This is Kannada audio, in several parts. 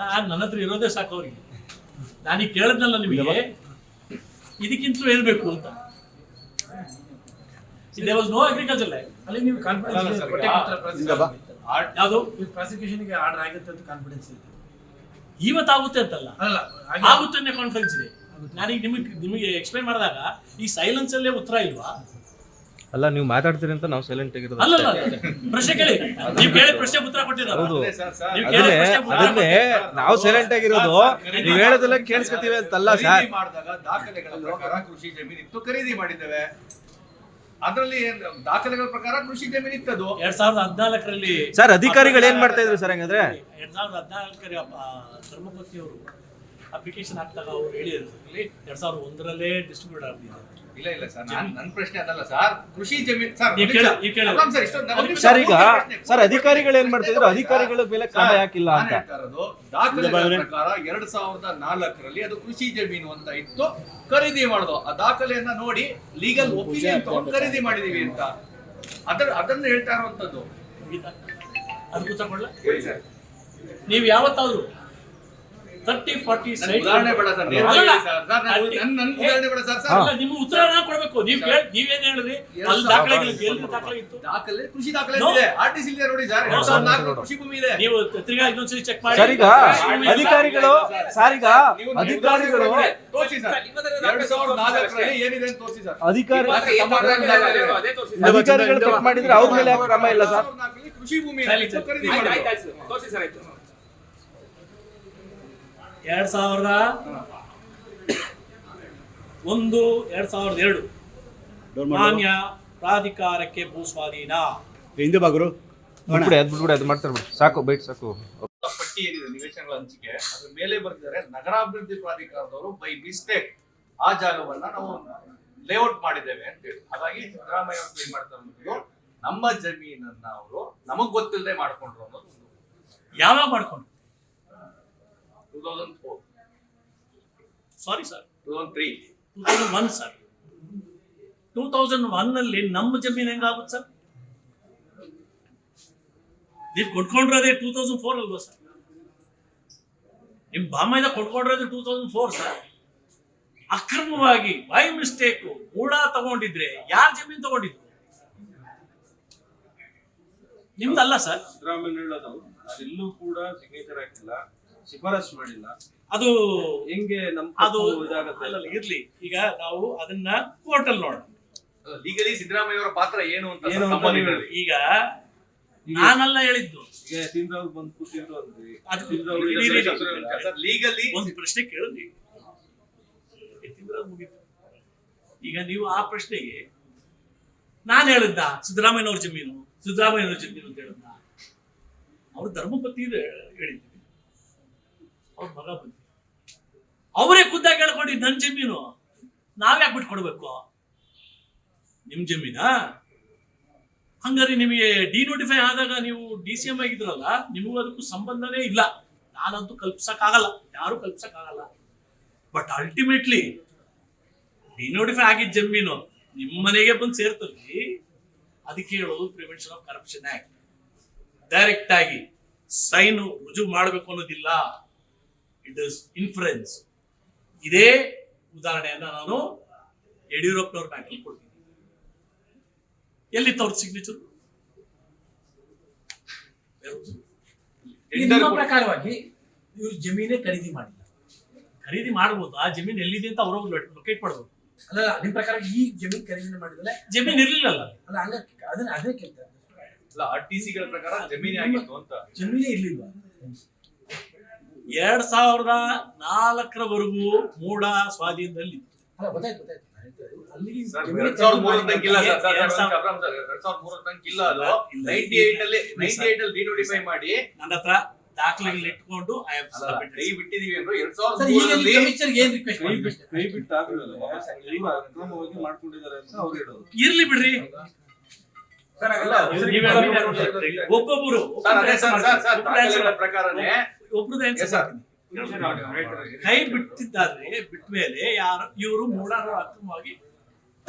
ನಾನ್ ನನ್ನ ಹತ್ರ ಇರೋದೇ ಸಾಕು ಅವ್ರಿಗೆ. ನಾನೀಗ ಕೇಳಿದ್ನಲ್ಲ ನಿಮಗೆ? ಇದಕ್ಕಿಂತ ಹೇಳ್ಬೇಕು ಬೇಕು ಅಂತ they was no agriculture land ಅಲ್ಲಿ ನೀವು ಕಾನ್ಫಿಡೆನ್ಸ್ ಯಾವುದು? ಪ್ರಾಸಿಕ್ಯೂಷನ್ಗೆ ಆರ್ಡರ್ ಆಗುತ್ತೆ ಅಂತ ಕಾನ್ಫಿಡೆನ್ಸ್ ಇದೆ ಇವತ್ತಾಗುತ್ತೆ ಅಂತಲ್ಲ. ಅಲ್ಲ ಆಗುತ್ತೆ ಅನ್ನೋ ಕಾನ್ಫಿಡೆನ್ಸ್ ಇದೆ. ನಾನೀಗ ನಿಮಗೆ ನಿಮಗೆ ಎಕ್ಸ್ಪ್ಲೈನ್ ಮಾಡಿದಾಗ ಈ ಸೈಲೆನ್ಸ್ ಅಲ್ಲೇ ಉತ್ತರ ಇಲ್ವಾ? ಅಲ್ಲ ನೀವು ಮಾತಾಡ್ತೀರಿ ಅಂತ ನಾವು ಸೈಲೆಂಟ್ ಆಗಿರೋದು ಅಲ್ಲ ಪ್ರಶ್ನೆ ಕೇಳಿ. ನೀವು ಕೇಳಿ ಪ್ರಶ್ನೆ ಉತ್ತರ ಕೊಟ್ಟಿದ್ದಾರೆ ಹೌದು. ಅದೇ ಸರ್, ಸರ್, ನೀವು ಅದನ್ನೇ ಕೇಳಿದ ಪ್ರಶ್ನೆ ಉತ್ತರ ಅದನ್ನೇ ನಾವು ಸೈಲೆಂಟ್ ಆಗಿರೋದು ನೀವು ಹೇಳೋದೆಲ್ಲ ಕೇಳಿಸ್ಕೊತೀವಿ ಅಂತಲ್ಲ ಸರ್. ಖರೀದಿ ಮಾಡಿದಾಗ ದಾಖಲೆಗಳ ಪ್ರಕಾರ ಕೃಷಿ ಜಮೀನು ಇತ್ತು ಖರೀದಿ ಮಾಡಿದ್ದೇವೆ. ಅದರಲ್ಲಿ ಏನ್ ದಾಖಲೆಗಳ ಪ್ರಕಾರ ಕೃಷಿ ಜಮೀನು ಇತ್ತದು. ಎರಡ್ ಸಾವಿರದ ಹದಿನಾಲ್ಕರಲ್ಲಿ ಸರ್ ಅಧಿಕಾರಿಗಳು ಏನ್ ಮಾಡ್ತಾ ಇದ್ರು ಸರ್ ಹಂಗಂದ್ರೆ? ಎರಡ್ ಸಾವಿರದ ಹದಿನಾಲ್ಕರ ಧರ್ಮಪತಿ ಅವರು ಅಪ್ಲಿಕೇಶನ್ ಹಾಕಿದಾಗ ಅವ್ರು ಹೇಳಿದ್ರಲ್ಲಿ ಎರಡ್ ಸಾವಿರದ ಒಂದರಲ್ಲೇ ಡಿಸ್ಟ್ರಿಬ್ಯೂಟ್ ಆಗಿದೆ ಇಲ್ಲ ಇಲ್ಲ ಸರ್ ನಾನ್ ನನ್ನ ಪ್ರಶ್ನೆ ಅದಲ್ಲ ಸರ್. ಕೃಷಿ ಜಮೀನು ಸರ್ ಈಗ ಸರ್ ಅಧಿಕಾರಿಗಳು ಏನ್ ಮಾಡ್ತಿದ್ರು? ಅಧಿಕಾರಿಗಳ ಮೇಲೆ ಕ್ರಮ ಹಾಕಿಲ್ಲ ಯಾಕಿಲ್ಲ ಅಂತ. ದಾಖಲೆ ಪ್ರಕಾರ ಎರಡ್ ಸಾವಿರದ ನಾಲ್ಕರಲ್ಲಿ ಅದು ಕೃಷಿ ಜಮೀನು ಅಂತ ಇತ್ತು ಖರೀದಿ ಮಾಡೋದು. ಆ ದಾಖಲೆಯನ್ನ ನೋಡಿ ಲೀಗಲ್ ಒಪಿನಿಯನ್ ತಗೊಂಡು ಖರೀದಿ ಮಾಡಿದೀವಿ ಅಂತ. ಅದರ ಅದನ್ನ ಹೇಳ್ತಾ ಇರುವಂತದ್ದು. ಹೇಳಿ ಸರ್. ನೀವು ಯಾವತ್ತಾದ್ರು ತರ್ಟಿ ಫಾರ್ಟಿ ಉದಾಹರಣೆ ಬೇಡ ಸರ್. ನೇರವಾಗಿ ಹೇಳಿ ಸರ್. ಸರ್, ನನ್ಗೆ- ನನ್- ನನ್ಗೆ ಉದಾಹರಣೆ ಬೇಡ ಸರ್ ಸರ್. ಅಲ್ಲ ನಿಮ್ಮ ಉತ್ತರ ನಾನು ಕೊಡ್ಬೇಕು. ನೀವ್ ನೀವೇನ್ ಹೇಳ್ರಿ ಅಲ್ಲಿ ದಾಖಲೆ ಎಲ್ಲಿ ದಾಖಲೆ ಇತ್ತು ದಾಖಲೆ ಕೃಷಿ ದಾಖಲೆ No. ಇದೆ. ಆರ್ ಟಿ ಸಿ ನೋಡಿ ಸರ್. ಎರಡ್ ಸಾವಿರದ ನಾಲ್ಕು ಕೃಷಿ ಭೂಮಿ ಇದೆ. ನೀವು ತಿರ್ಗಾ ಇನ್ನೊಂದ್ಸರಿ ಚೆಕ್ ಮಾಡಿ. ಸರ್ ಈಗ ಅಧಿಕಾರಿಗಳು ಸರ್ ಈಗ ನೀವು- ಅಧಿಕಾರಿಗಳು ತೋರಿಸಿ ಸರ್. ಎರಡ್ ಸಾವಿರದ ನಾಲ್ಕರಲ್ಲಿ ಏನಿದೆ ಅಂತ ತೋರಿಸಿ ಸರ್. ಅಧಿಕಾರಿ. ಅಧಿಕಾರಿಗಳು ತಪ್ಪು ಮಾಡಿದ್ರೆ ಅವ್ರ ಮೇಲೆ ಯಾಕೆ ಕ್ರಮ ಇಲ್ಲ ಸರ್? ಕೃಷಿ ಭೂಮಿ ಇದೆ. ಆಯ್ತು ಸರಿ. ಖರೀದಿ ಮಾಡೋದು. ಎರಡ್ ಸಾವಿರದ ಒಂದು ಎರಡ್ ಸಾವಿರದ ಎರಡು. ಮಾನ್ಯ ಪ್ರಾಧಿಕಾರಕ್ಕೆ ಭೂ ಸ್ವಾಧೀನ. ಹಿಂದೆ ಬಾಗರು. ಅದ್ ಬಿಟ್ಬಿಡಿ ಅದು ಮಾಡ್ತಾರೆ ಬಿಡಿ. ಸಾಕು ಬೈಟ್ ಸಾಕು. ಪಟ್ಟಿ ಏನಿದೆ ನಿವೇಶನಗಳ ಹಂಚಿಕೆ. ಅದ್ರ ಮೇಲೆ ಬರ್ತಿದ್ದಾರೆ ನಗರಾಭಿವೃದ್ಧಿ ಪ್ರಾಧಿಕಾರದವರು ಬೈ ಮಿಸ್ಟೇಕ್ ಆ ಜಾಗವನ್ನ ನಾವು ಲೇಔಟ್ ಮಾಡಿದ್ದೇವೆ ಅಂತ ಹೇಳಿ. ಹಾಗಾಗಿ ಸಿದ್ದರಾಮಯ್ಯ ಅವರು ಏನ್ ಮಾಡ್ತಾರೆ ನಮ್ಮ ಜಮೀನನ್ನ ಅವರು ನಮಗ್ ಗೊತ್ತಿಲ್ಲದೆ ಮಾಡ್ಕೊಂಡ್ರು ಅನ್ನೋದು ಯಾವಾಗ ಮಾಡ್ಕೊಂಡು two thousand four sorry sir two thousand three two thousand one sir two thousand one ಅಲ್ಲಿ ನಮ್ಮ ಜಮೀನು ಹೆಂಗಾಗುತ್ತೆ ಸರ್ ನೀವು ಕೊಟ್ಕೊಂಡಿರೋದೇ ಟೂ ತೌಸಂಡ್ ಫೋರ್ ಅಲ್ವಾ ಸರ್ ನಿಮ್ ಬಾಮೈದ ಕೊಟ್ಕೊಂಡಿರೋದು ಟೂ ತೌಸಂಡ್ ಫೋರ್ ಸರ್ ಅಕ್ರಮವಾಗಿ ಬೈ ಮಿಸ್ಟೇಕ್ ಕೂಡ ತಗೊಂಡಿದ್ರೆ ಯಾರ್ ಜಮೀನು ತಗೊಂಡಿದ್ರು ನಿಮ್ದಲ್ಲ ಸರ್ ಸಿದ್ದರಾಮಯ್ಯ ಹೇಳೋದು ಅದೆಲ್ಲೂ ಕೂಡ ಸಿಗ್ನೇಚರ್ ಹಾಕಿಲ್ಲ. ಶಿಫಾರಸ್ ಮಾಡಿಲ್ಲ. ಅದು ಹೆಂಗೆ ನಮ್ ಅದು ಇದಾಗತ್ತೆ? ಅಲ್ಲಲ್ಲ ಇರ್ಲಿ. ಈಗ ನಾವು ಅದನ್ನ ಕೋರ್ಟಲ್ ನೋಡೋಣ. ಲೀಗಲಿ ಸಿದ್ದರಾಮಯ್ಯ ಅವರ ಪಾತ್ರ ಏನು ಅಂತ ಏನು ಅಂತ. ಈಗ ನಾನಲ್ಲ ಹೇಳಿದ್ದು. ಈಗ ತಿಂದ್ರವ್ರು ಬಂದು ಕೂತಿದ್ರು ಅಂದ್ರಿ ಅದು ತಿಂದ್ರವ್ರು ಈಗ ಇರಿ, ಇರಿ, ಹೇಳ್ತಾರೆ. ಸರ್ ಲೀಗಲಿ ಒಂದು ಪ್ರಶ್ನೆ ಕೇಳಿದ್ವಿ ಮುಗೀತು. ಈಗ ನೀವು ಆ ಪ್ರಶ್ನೆಗೆ ನಾನು ಹೇಳಿದ್ದ ಸಿದ್ದರಾಮಯ್ಯನವ್ರ ಜಮೀನು ಸಿದ್ದರಾಮಯ್ಯನವ್ರ ಜಮೀನು ಅಂತ ಹೇಳಿದ್ದ ಅವ್ರ ಧರ್ಮಪತಿ ಇದೆ ಹೇಳಿದ್ವಿ ಅವ್ರ ಮಗ ಬಂದ್ವಿ ಅವರೇ ಖುದ್ದಾಗಿ ಕೇಳ್ಕೊಂಡು ನನ್ನ ಜಮೀನು. ನಾವ್ಯಾಕೆ ಬಿಟ್ಕೊಡ್ಬೇಕು? ನಿಮ್ ಜಮೀನಾ? ಹಂಗಾರೆ ನಿಮಗೆ ಡಿ ನೋಟಿಫೈ ಆದಾಗ ನೀವು ಡಿ ಸಿ ಎಂ ಆಗಿದ್ರಲ್ಲ, ನಿಮಗೂ ಅದಕ್ಕೂ ಸಂಬಂಧನೇ ಇಲ್ಲ. ನಾನಂತೂ ಕಲ್ಪಿಸೋಕ್ಕಾಗಲ್ಲ, ಯಾರು ಕಲ್ಪಿಸೋಕ್ಕಾಗಲ್ಲ. ಬಟ್ ಅಲ್ಟಿಮೇಟ್ಲಿ ಡಿನೋಟಿಫೈ ಆಗಿದ್ದ ಜಮೀನು ನಿಮ್ಮ ಮನೆಗೆ ಬಂದು ಸೇರ್ತಲ್ಲಿ ಅದಕ್ಕೆ ಹೇಳೋದು prevention of corruption act direct ಆಗಿ ಸೈನ್ ರುಜು ಮಾಡಬೇಕು ಅನ್ನೋದಿಲ್ಲ. ಇಟ್ ಇಸ್ ಇನ್ಫ್ಲುಯೆನ್ಸ್ ಇದೇ ಉದಾಹರಣೆಯನ್ನ ನಾನು ಯಡಿಯೂರಪ್ಪನವ್ರ ಬ್ಯಾಂಕಲ್ಲಿ ಕೊಡ್ತೀನಿ. ಎಲ್ಲಿತ್ತು ಅವ್ರ ಸಿಗ್ನೇಚರ್ ಪ್ರಕಾರವಾಗಿ ಇವರು ಜಮೀನೇ ಖರೀದಿ ಮಾಡಿಲ್ಲ. ಖರೀದಿ ಮಾಡ್ಬೋದು. ಆ ಜಮೀನ್ ಎಲ್ಲಿದೆ ಅಂತ ಅವರು ಲೊಕೇಟ್ ಮಾಡಬಹುದು ಅಲ್ಲ ನಿಮ್ ಪ್ರಕಾರ ಈ ಜಮೀನ್ ಖರೀದಿ ಮಾಡಿದ್ರೆ ಜಮೀನ್ ಇರ್ಲಿಲ್ಲಲ್ಲ. ಅಲ್ಲ ಹಂಗ ಅದನ್ನ ಅದೇ ಕೇಳ್ತಾರೆ ಅಲ್ಲ ಆರ್ ಟಿ ಸಿಗಳ ಪ್ರಕಾರ ಜಮೀನೇ ಆಗಿತ್ತು ಅಂತ. ಜಮೀನೇ ಇರ್ಲಿಲ್ವಾ? ಎರಡ್ ಸಾವಿರದ ನಾಲ್ಕರವರೆಗೂ ಮೂಡ ಸ್ವಾಧೀನದಲ್ಲಿ ಮಾಡಿ. ನನ್ನ ಹತ್ರ ದಾಖಲೆಗಳು ಇಟ್ಕೊಂಡು ಕೈ ಬಿಟ್ಟಿದೀವಿ ಅಂದ್ರೆ ಎರಡ್ ಸಾವಿರದ ಮಾಡ್ಕೊಂಡಿದ್ದಾರೆ ಅಂತ ಅವ್ರು ಹೇಳೋದು. ಇರ್ಲಿ ಬಿಡ್ರಿ. ಒಬ್ಬೊಬ್ಬರು ಆಗಲ್ಲ ನೀವ್ ಸರ್ ಅದೇ ಸರ್ ಸರ್ ಸರ್ ಒಬ್ರದ್ದು ಪ್ರಕಾರನೇ ಒಬ್ರದ್ದು ಆನ್ಸರ್ ಕೈ ಬಿಟ್ಟಿದ್ದಾದ್ರೆ ಬಿಟ್ಟ ಮೇಲೆ ಯಾರು ಇವರು ಮೂಡಾರು ಅಕ್ರಮವಾಗಿ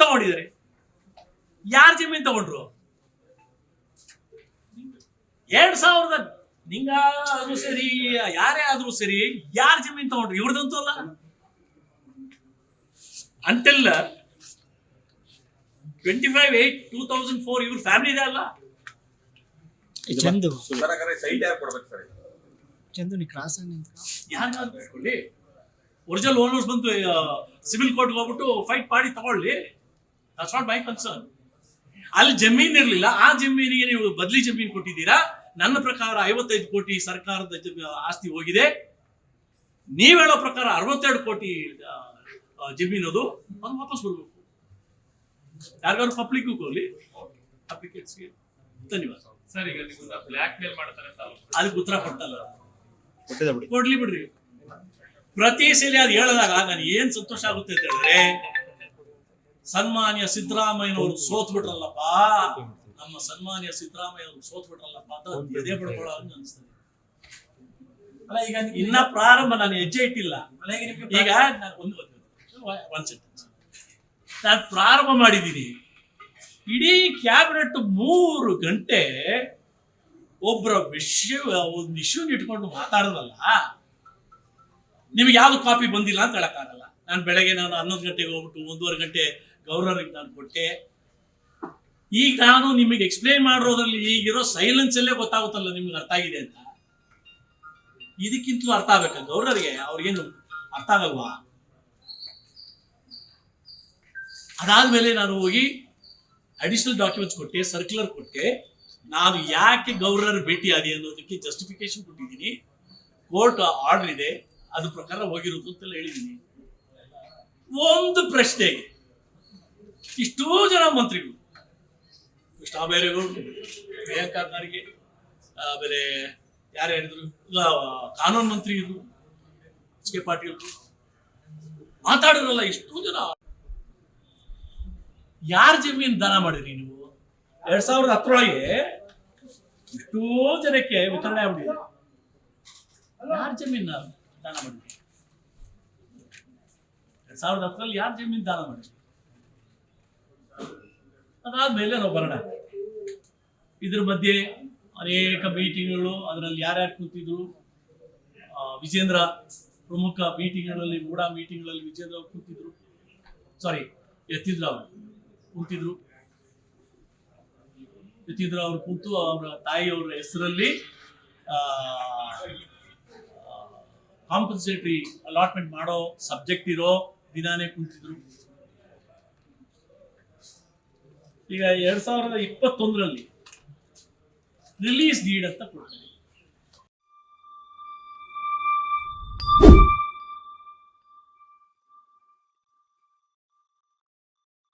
ತಗೊಂಡಿದ್ದಾರೆ. ಯಾರ್ ಜಮೀನ್ ತಗೊಂಡ್ರು? ಎರಡ್ ಸಾವಿರದ ನಿಂಗಾದ್ರೂ ಸರಿ ಯಾರೇ ಆದ್ರೂ ಸರಿ ಯಾರ ಜಮೀನ್ ತಗೊಂಡ್ರು? ಇವ್ರದಂತೂ ಅಲ್ಲ. ಅಂತೆಲ್ಲ twenty five eight two thousand four ಇವ್ರ ಫ್ಯಾಮಿಲಿ ಇದೆ ಅಲ್ಲ. ಚಂದು. ಸೈಟ್ ಯಾರು ಕೊಡ್ಬೇಕು ಸರ್ ಚಂದು ನೀ ಕ್ರಾಸ್ ಆಗಿ ನಿಂತ್ಕೊ. ಯಾರಿಗಾದ್ರೂ ಒರಿಜಿನಲ್ ಓನರ್ಸ್ ಬಂದು ಸಿವಿಲ್ ಕೋರ್ಟ್ಗೆ ಹೋಗ್ಬಿಟ್ಟು ಫೈಟ್ ಮಾಡಿ ತಗೊಳ್ಳಿ. ದಟ್ಸ್ ನಾಟ್ ಮೈ ಕನ್ಸರ್ನ್ ಅಲ್ಲಿ ಜಮೀನ್ ಇರಲಿಲ್ಲ. ಆ ಜಮೀನಿಗೆ ನೀವು ಬದಲಿ ಜಮೀನು ಕೊಟ್ಟಿದ್ದೀರಾ? ನನ್ನ ಪ್ರಕಾರ ಐವತ್ತೈದು ಕೋಟಿ ಸರ್ಕಾರದ ಆಸ್ತಿ ಹೋಗಿದೆ. ನೀವ್ ಹೇಳೋ ಪ್ರಕಾರ ಅರವತ್ತೆರಡು ಕೋಟಿ ಜಮೀನು ಅದು. ಅದು ವಾಪಸ್ ಬರ್ಬೇಕು ಯಾರಿಗಾದ್ರು ಪಬ್ಲಿಕ್ ಹೋಗ್ಲಿ ಅಪ್ಲಿಕೇಟ್ಸ್ಗೆ ಧನ್ಯವಾದ. ಸರ್ ಈಗ ನೀವು ಬ್ಲ್ಯಾಕ್ ಮೇಲ್ ಮಾಡ್ತಾರೆ. ಅದಕ್ಕೆ ಉತ್ತರ ಕೊಟ್ಟಲ್ಲ ಕೊಟ್ಟಿದೆ ಬಿಡಿ. ಕೊಡ್ಲಿ ಬಿಡ್ರಿ. ಪ್ರತಿ ಸಲ ಅದು ಹೇಳಿದಾಗ ನಾನು ಏನ್ ಸಂತೋಷ ಆಗುತ್ತೆ ಅಂತ ಹೇಳಿದ್ರೆ ಸನ್ಮಾನ್ಯ ಸಿದ್ದರಾಮಯ್ಯನವರು ಸೋತ್ ಬಿಟ್ರಲ್ಲಪ್ಪ ನಮ್ಮ ಸನ್ಮಾನ್ಯ ಸಿದ್ದರಾಮಯ್ಯನವರು ಸೋತ್ ಬಿಟ್ರಲ್ಲಪ್ಪ ಅಂತ ಎದೆ ಪಡ್ಕೊಳ್ಳೋ ಅನಿಸ್ತದೆ. ಅಲ್ಲ ಈಗ ಇನ್ನ ಪ್ರಾರಂಭ ನಾನು ಹೆಜ್ಜೆ ಇಟ್ಟಿಲ್ಲ. ಈಗ ಒಂದು ಒನ್ ಸೆಂಟೆನ್ಸ್ ನಾನು ಪ್ರಾರಂಭ ಮಾಡಿದ್ದೀನಿ. ಇಡೀ ಕ್ಯಾಬಿನೆಟ್ ಮೂರು ಗಂಟೆ ಒಬ್ಬರ ವಿಷಯ, ಒಂದು ಇಶ್ಯೂನ ಇಟ್ಕೊಂಡು ಮಾತಾಡೋದಲ್ಲ. ನಿಮಗೆ ಯಾವುದು ಕಾಪಿ ಬಂದಿಲ್ಲ ಅಂತ ಹೇಳೋಕ್ಕಾಗಲ್ಲ. ನಾನು ಬೆಳಗ್ಗೆ ನಾನು ಹನ್ನೊಂದು ಗಂಟೆಗೆ ಹೋಗ್ಬಿಟ್ಟು ಒಂದೂವರೆ ಗಂಟೆ ಗೌರ್ನರ್ಗೆ ನಾನು ಕೊಟ್ಟೆ. ಈಗ ನಾನು ನಿಮಗೆ ಎಕ್ಸ್ಪ್ಲೈನ್ ಮಾಡಿರೋದ್ರಲ್ಲಿ ಈಗಿರೋ ಸೈಲೆನ್ಸ್ ಅಲ್ಲೇ ಗೊತ್ತಾಗುತ್ತಲ್ಲ ನಿಮ್ಗೆ ಅರ್ಥ ಆಗಿದೆ ಅಂತ. ಇದಕ್ಕಿಂತಲೂ ಅರ್ಥ ಆಗ್ಬೇಕು? ಗೌರವರಿಗೆ ಅವ್ರಿಗೇನು ಅರ್ಥ ಆಗಲ್ವಾ? ಅದಾದ್ಮೇಲೆ ನಾನು ಹೋಗಿ ಅಡಿಷನಲ್ ಡಾಕ್ಯುಮೆಂಟ್ಸ್ ಕೊಟ್ಟೆ ಸರ್ಕ್ಯುಲರ್ ಕೊಟ್ಟೆ. ನಾನು ಯಾಕೆ ಗೌರ್ನರ್ ಭೇಟಿ ಆದಿ ಅನ್ನೋದಕ್ಕೆ ಜಸ್ಟಿಫಿಕೇಶನ್ ಕೊಟ್ಟಿದ್ದೀನಿ. ಕೋರ್ಟ್ ಆರ್ಡರ್ ಇದೆ. ಅದ್ರ ಪ್ರಕಾರ ಹೋಗಿರೋದು ಅಂತೆಲ್ಲ ಹೇಳಿದ್ದೀನಿ. ಒಂದು ಪ್ರಶ್ನೆ ಇಷ್ಟೋ ಜನ ಮಂತ್ರಿಗಳು ಕೃಷ್ಣ ಬೈರೇಗೌಡರು ಪ್ರಿಯಾಂಕಾ ಆಮೇಲೆ ಯಾರು ಹೇಳಿದ್ರು? ಕಾನೂನು ಮಂತ್ರಿ ಇದ್ರು, ಎಚ್ ಕೆ ಪಾಟೀಲ್ ಮಾತಾಡಿದ್ರಲ್ಲ ಇಷ್ಟೋ ಜನ. ಯಾರ ಜಮೀನು ದಾನ ಮಾಡಿದ್ರಿ ನೀವು? ಎರಡ್ ಸಾವಿರದ ಹತ್ತರೊಳಗೆ ಎಷ್ಟೋ ಜನಕ್ಕೆ ವಿತರಣೆ ಆಗ್ಬಿಟ್ಟಿದೆ. ಯಾರ ಜಮೀನ್ ದಾನ ಮಾಡಿದ್ರು? ಎರಡ್ ಸಾವಿರದ ಹತ್ತರಲ್ಲಿ ಯಾರ ಜಮೀನ್ ದಾನ ಮಾಡಿದ್ರು? ಅದಾದ್ಮೇಲೆ ನಾವು ಬರೋಣ. ಇದ್ರ ಮಧ್ಯೆ ಅನೇಕ ಮೀಟಿಂಗ್ಗಳು, ಅದರಲ್ಲಿ ಯಾರ್ಯಾರು ಕೂತಿದ್ರು? ವಿಜೇಂದ್ರ ಪ್ರಮುಖ ಮೀಟಿಂಗ್ಗಳಲ್ಲಿ, ಮೂಡ ಮೀಟಿಂಗ್ಗಳಲ್ಲಿ ವಿಜೇಂದ್ರ ಕೂತಿದ್ರು. ಸಾರಿ ಎತ್ತಿದ್ರು ಅವರು ಕೂತಿದ್ರು. ಯತೀಂದ್ರ ಅವರು ಕೂತು ಅವರ ತಾಯಿಯವರ ಹೆಸರಲ್ಲಿ ಕಾಂಪನ್ಸೇಟರಿ ಅಲಾಟ್ಮೆಂಟ್ ಮಾಡೋ ಸಬ್ಜೆಕ್ಟ್ ಇರೋ ದಿನಾನೇ ಕುಂತಿದ್ರು. ಈಗ ಎರಡ್ ಸಾವಿರದ ಇಪ್ಪತ್ತೊಂದರಲ್ಲಿ ರಿಲೀಸ್ ಡೀಡ್ ಅಂತ ಕೊಡ್ತಾರೆ